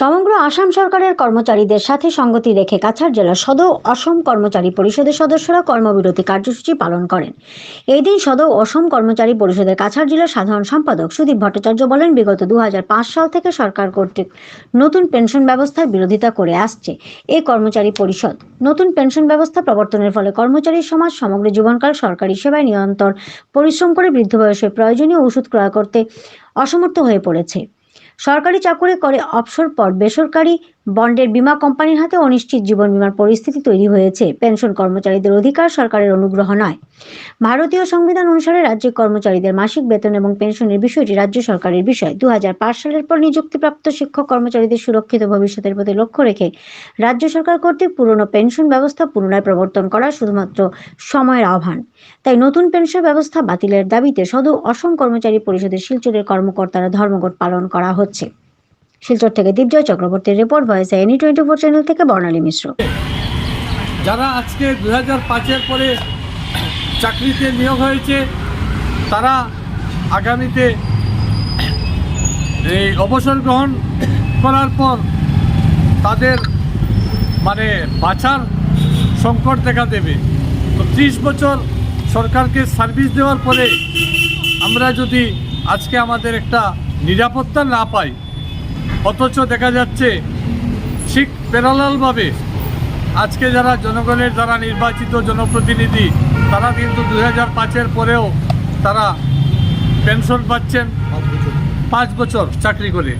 সমগ্র আসাম সরকারের কর্মচারীদের সাথে সঙ্গতি রেখে কাছাড় জেলা সদৌ অসম কর্মচারী পরিষদের সদস্যরা কর্মবিরতি কার্যসূচি পালন করেন। এই দিন সদৌ অসম কর্মচারী পরিষদের কাছাড় জেলার সাধারণ সম্পাদক সুদীপ ভট্টাচার্য বলেন, বিগত দু হাজার পাঁচ সাল থেকে সরকার কর্তৃক নতুন পেনশন ব্যবস্থার বিরোধিতা করে আসছে। এই কর্মচারী পরিষদ নতুন পেনশন ব্যবস্থা প্রবর্তনের ফলে কর্মচারী সমাজ সমগ্র জীবনকাল সরকারি সেবায় নিরন্তর পরিশ্রম করে বৃদ্ধ বয়সে প্রয়োজনীয় ওষুধ ক্রয় করতে অসমর্থ হয়ে পড়েছে। সরকারি চাকুরি করে অবসর পর বেসরকারি বন্ডের বীমা কোম্পানির হাতে অনিশ্চিত জীবন বিমার পরিস্থিতি তৈরি হয়েছে। পেনশন কর্মচারীদের অধিকার সরকারের অনুগ্রহ নয়। ভারতীয় সংবিধান অনুসারে রাজ্যের কর্মচারীদের মাসিক বেতন এবং পেনশনের বিষয়টি রাজ্য সরকারের বিষয়। দু হাজার পাঁচ সালের পর নিযুক্তিপ্রাপ্ত শিক্ষক কর্মচারীদের সুরক্ষিত ভবিষ্যতের প্রতি লক্ষ্য রেখে রাজ্য সরকার কর্তৃক পুরনো পেনশন ব্যবস্থা পুনরায় প্রবর্তন করা শুধুমাত্র সময়ের আহ্বান। তাই নতুন পেনশন ব্যবস্থা বাতিলের দাবিতে সদৌ অসম কর্মচারী পরিষদের শিলচরের কর্মকর্তারা ধর্মঘট পালন করা হচ্ছে। শিলচর থেকে দীপজয় চক্রবর্তীর report voice any twenty four channel থেকে বর্ণালী মিশ্র। যারা আজকে দু হাজার পাঁচের পরে চাকরিতে নিয়োগ হয়েছে, তারা আগামীতে এই অবসর গ্রহণ করার পর তাদের মানে বাঁচার সংকট দেখা দেবে। তো ত্রিশ বছর সরকারকে সার্ভিস দেওয়ার পরে আমরা যদি আজকে আমাদের একটা নিরাপত্তা না পাই অথচ দেখা যাচ্ছে ঠিক প্যারালালভাবে আজকে যারা জনগণের দ্বারা নির্বাচিত জনপ্রতিনিধি, তারা কিন্তু দুই হাজার পাঁচের পরেও তারা পেনশন পাচ্ছেন পাঁচ বছর চাকরি করে।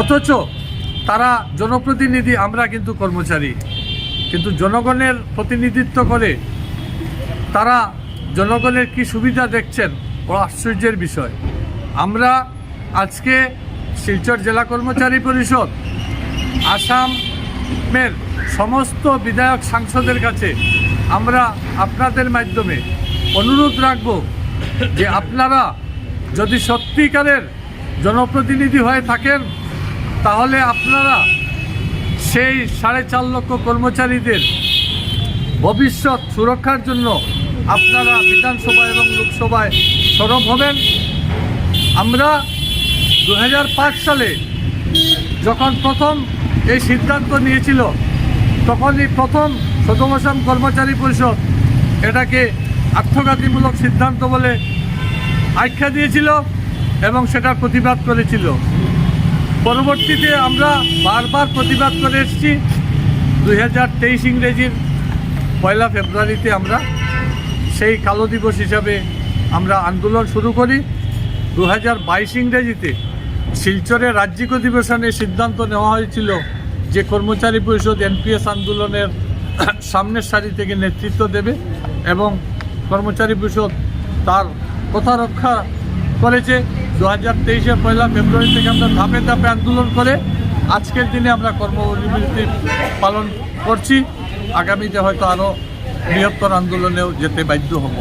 অথচ তারা জনপ্রতিনিধি, আমরা কিন্তু কর্মচারী। কিন্তু জনগণের প্রতিনিধিত্ব করে তারা জনগণের কি সুবিধা দেখছেন ও আশ্চর্যের বিষয়। আমরা আজকে শিলচর জেলা কর্মচারী পরিষদ আসামের সমস্ত বিধায়ক সাংসদের কাছে আমরা আপনাদের মাধ্যমে অনুরোধ রাখব যে আপনারা যদি সত্যিকারের জনপ্রতিনিধি হয়ে থাকেন, তাহলে আপনারা সেই সাড়ে চার লক্ষ কর্মচারীদের ভবিষ্যৎ সুরক্ষার জন্য আপনারা বিধানসভা এবং লোকসভায় সরব হবেন। আমরা দু হাজার পাঁচ সালে যখন প্রথম এই সিদ্ধান্ত নিয়েছিল তখনই প্রথম সদমসম কর্মচারী পরিষদ এটাকে আত্মঘাতীমূলক সিদ্ধান্ত বলে আখ্যা দিয়েছিল এবং সেটার প্রতিবাদ করেছিল। পরবর্তীতে আমরা বারবার প্রতিবাদ করে এসেছি। দুই হাজার তেইশ ইংরেজির পয়লা ফেব্রুয়ারিতে আমরা সেই কালো দিবস হিসাবে আমরা আন্দোলন শুরু করি। দু হাজার বাইশ ইংরেজিতে শিলচরে রাজ্যিক অধিবেশনে সিদ্ধান্ত নেওয়া হয়েছিল যে কর্মচারী পরিষদ এনপিএস আন্দোলনের সামনের সারি থেকে নেতৃত্ব দেবে এবং কর্মচারী পরিষদ তার কথা রক্ষা করেছে। দু হাজার তেইশের পয়লা ফেব্রুয়ারি থেকে আমরা ধাপে ধাপে আন্দোলন করে আজকের দিনে আমরা কর্মবিরতি পালন করছি। আগামীতে হয়তো আরও বৃহত্তর আন্দোলনেও যেতে বাধ্য হব।